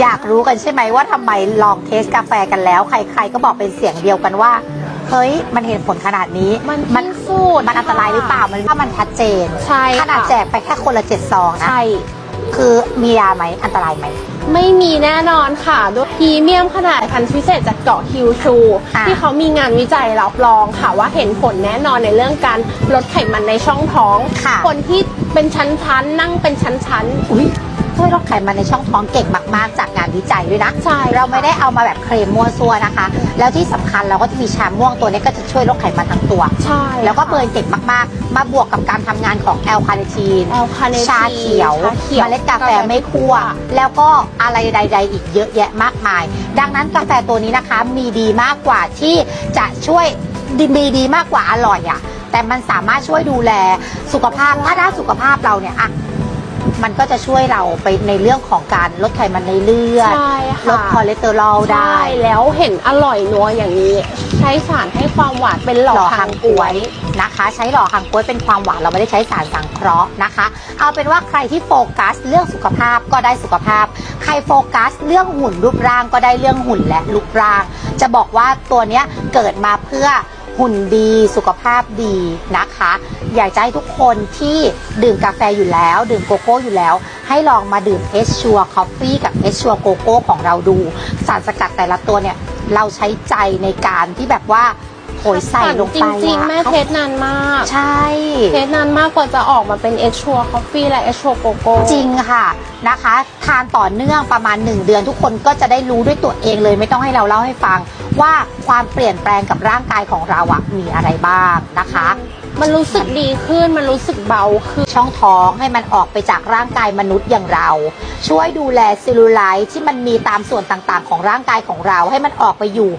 อยากรู้กันใช่ไหมว่าทำไมลองเทสกาแฟกันแล้ว ใคร ๆ ก็บอกเป็นเสียงเดียวกันว่า เฮ้ย มันเห็นผลขนาดนี้ มันมันพิสูจน์มันอันตรายหรือเปล่า มันถ้ามันชัดเจน ใช่ขนาดค่ะแจกไปแค่คนละเจ็ดซองนะ ใช่ คือมียาไหม อันตรายไหม ไม่มีแน่นอนค่ะด้วยพรีเมียมขนาดพันธุ์พิเศษจากเกาะคิวชูอะที่เขามีงานวิจัยรับรองค่ะว่าเห็นผลแน่นอนในเรื่องการลดไขมันในช่องท้องค่ะคนที่เป็นชั้นๆ นั่งเป็นชั้นอุ้ยช่วย ลดไขมันในช่องท้องเก่งมากๆ จากงานวิจัยด้วยนะๆใช่เราไม่ได้เอามาแบบเคลมมั่วซั่วนะคะ แล้วที่สำคัญเราก็จะมีชาม่วงตัวนี้ก็จะช่วยลดไขมันทั้งตัวใช่แล้วก็เบิร์นเก่งมากๆ มาบวกกับการทำงานของแอลคาเนทีนแอลคาเนทีนชาเขียวชาเขียวเมล็ดกาแฟไม่คั่วแล้วก็อะไรใด ๆ อีกเยอะแยะมากมาย ดังนั้นกาแฟตัวนี้นะคะมีดีมากกว่าที่จะช่วยดีมีดีมากกว่าอร่อยอะ่ะแต่มันสามารถช่วยดูแลสุขภาพถ้าด้านสุขภาพเราเนี่ยอะ มันก็จะช่วยเราไปในเรื่องของการลดไขมันในเลือด ใช่ค่ะ ลดคอเลสเตอรอลได้ ใช่แล้วเห็นอร่อยนัวอย่างนี้ ใช้สารให้ความหวานเป็นหล่อหล่อหาหางงกกล้ล้ววย ยนะคะ ใช้หล่อหางกล้วยเป็นความหวานเราไม่ได้ใช้สารสังเคราะห์นะคะ เอาเป็นว่าใครที่โฟกัสเรื่องสุขภาพก็ได้สุขภาพ ใครโฟกัสเรื่องหุ่นรูปร่างก็ได้เรื่องหุ่นและรูปร่าง จะบอกว่าตัวเนี้ยเกิดมาเพื่อ หุ่นดีสุขภาพดีนะคะ อยากจะให้ทุกคนที่ดื่มกาแฟอยู่แล้ว ดื่มโกโก้อยู่แล้ว ให้ลองมาดื่มเอชชัวคอฟฟี่กับเอชชัวโกโก้ของเราดู สารสกัดแต่ละตัวเนี่ยเราใช้ใจในการที่แบบว่า โอยใส่ลงจไปริงๆอะแม่เทสนานมาก ใช่ เทสนานมากกว่าจะออกมาเป็นเอชชัวคอฟฟี่และเอชชัวโกโก้จริงค่ะนะคะ ทานต่อเนื่องประมาณ 1 เดือนทุกคนก็จะได้รู้ด้วยตัวเองเลย ไม่ต้องให้เราเล่าให้ฟัง ว่าความเปลี่ยนแปลงกับร่างกายของเราอะมีอะไรบ้างนะคะมันรู้สึกดีขึ้น มันรู้สึกเบาขึ้นช่องท้องให้มันออกไปจากร่างกายมนุษย์อย่างเรา ช่วยดูแลเซลลูไลท์ที่มันมีตามส่วนต่างๆ ของร่างกายของเราให้มันออกไปอยู่